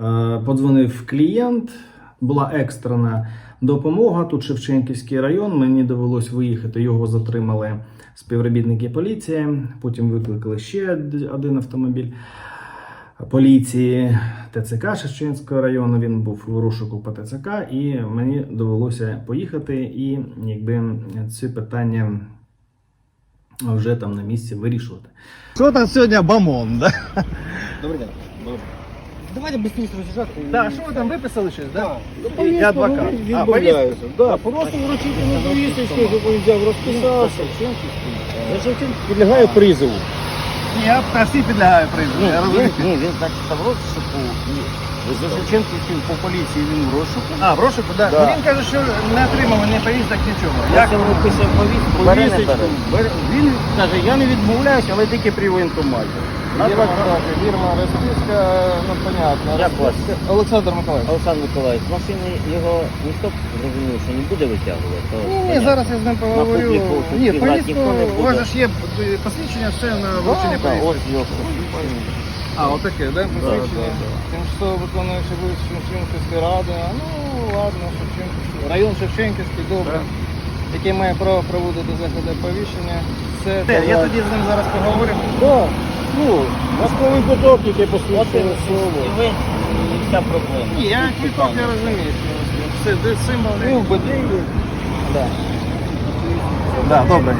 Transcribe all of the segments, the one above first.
Е, Подзвонив клієнт, була екстрена допомога. Тут Шевченківський район. Мені довелось виїхати. Його затримали співробітники поліції. Потім викликали ще один автомобіль поліції ТЦК Шевченського району. Він був в розшуку по ТЦК, і мені довелося поїхати і якби ці питання вже там на місці вирішувати. Що там сьогодні бамон, да? Добрий день. Давайте быстрее роз'їжджати. Да, що ви там виписали щось, да? Ну, Я адвокат. А, Відмовляюся. Да, просто вручити на повісточку, щоб він взяв, розписався. Підлягає призову. Ні, я всі підлягаю призову. Ні, він так став що За Шевченківським по поліції він в розшуку. А, в розшуку, да. Да. Ну, Він каже, що не отримав ні повісток, нічого. Як Як він виписав повістку, повісточку. бере- Він каже, я не відмовляюся, але тільки при воєнкоматі. Фірма, фірма, розписка, ну понятно. Як вас? Олександр Миколаївич. Олександр Миколаївич, з машини його ніхто б зрозумів, що не буде витягувати. то Ні, ні, понятно. зараз я з ним поговорю. публіку Ні, відкривати повістку, ніхто не буде. у вас же ж є посвідчення, все на вручення да, повістки. ось його посвідчення. А, отаке, да, посвідчення? Тимчасово виконуючи вулицю Шевченківської ради. А, Ну, ладно, Шевченківський. Район Шевченківський, добре. Який має право проводити заходи оповіщення. Все, я тоді з ним зараз поговорю. Да, ну, військовий поток, який посвідчує особу. І ви, і вся проблема. Ні, я квіток я розумію, що все, де символ. Ну, БД Да. Да, добре.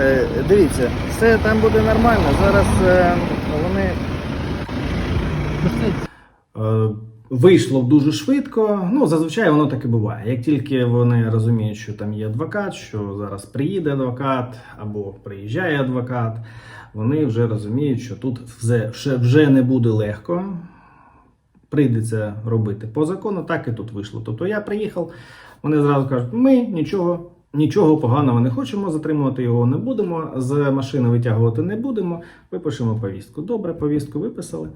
Е, дивіться, все там буде нормально. Зараз е, вони. Е, Вийшло дуже швидко. Ну, зазвичай воно так і буває. Як тільки вони розуміють, що там є адвокат, що зараз приїде адвокат або приїжджає адвокат, вони вже розуміють, що тут вже не буде легко. Прийдеться робити по закону, так і тут вийшло. Тобто я приїхав, вони зразу кажуть, ми нічого, нічого поганого не хочемо, затримувати його не будемо, з машини витягувати не будемо, випишемо повістку. Добре, повістку виписали,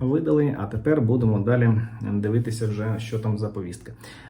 видали, а тепер будемо далі дивитися вже, що там за повістка.